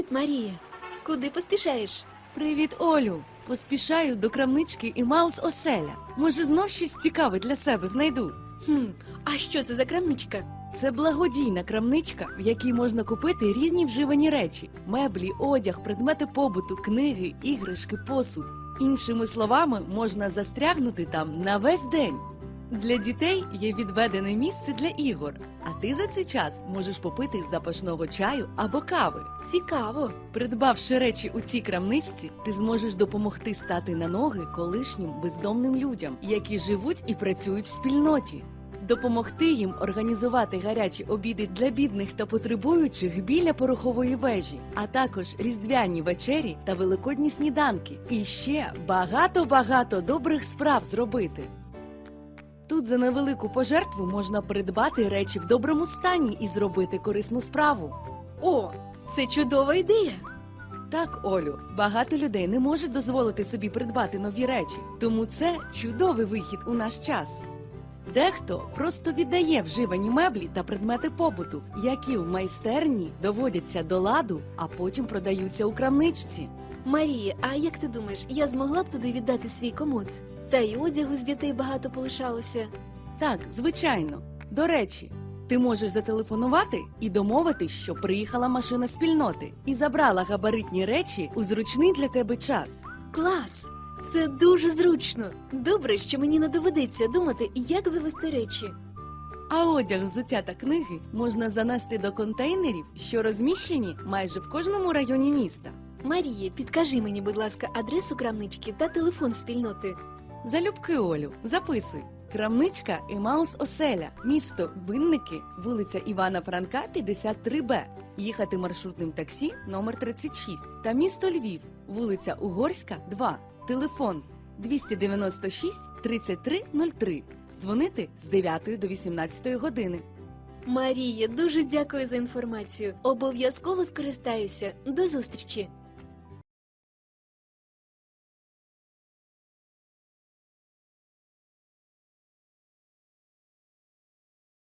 Привіт, Марія. Куди поспішаєш? Привіт, Олю! Поспішаю до крамнички і Маус Оселя. Може, знов щось цікаве для себе знайду. Хм, а що це за крамничка? Це благодійна крамничка, в якій можна купити різні вживані речі: меблі, одяг, предмети побуту, книги, іграшки, посуд. Іншими словами, можна застрягнути там на весь день. Для дітей є відведене місце для ігор, а ти за цей час можеш попити запашного чаю або кави. Цікаво. Придбавши речі у цій крамничці, ти зможеш допомогти стати на ноги колишнім бездомним людям, які живуть і працюють в спільноті. Допомогти їм організувати гарячі обіди для бідних та потребуючих біля порохової вежі, а також різдвяні вечері та великодні сніданки. І ще багато-багато добрих справ зробити. Тут за невелику пожертву можна придбати речі в доброму стані і зробити корисну справу. О, це чудова ідея. Так, Олю, багато людей не можуть дозволити собі придбати нові речі, тому це чудовий вихід у наш час. Дехто просто віддає вживані меблі та предмети побуту, які в майстерні доводяться до ладу, а потім продаються у крамничці. Марія, а як ти думаєш, я змогла б туди віддати свій комод? Та й одягу з дітей багато полишалося. Так, звичайно. До речі, ти можеш зателефонувати і домовитись, що приїхала машина спільноти і забрала габаритні речі у зручний для тебе час. Клас! Це дуже зручно. Добре, що мені не доведеться думати, як завести речі. А одяг, взуття та книги можна занести до контейнерів, що розміщені майже в кожному районі міста. Марія, підкажи мені, будь ласка, адресу крамнички та телефон спільноти. Залюбки Олю, записуй. Крамничка Емаус Оселя, місто Винники, вулиця Івана Франка, 53Б. Їхати маршрутним таксі номер 36 та місто Львів, вулиця Угорська, 2. Телефон 296 3303. Дзвонити з 9 до 18 години. Марія, дуже дякую за інформацію. Обов'язково скористаюся. До зустрічі.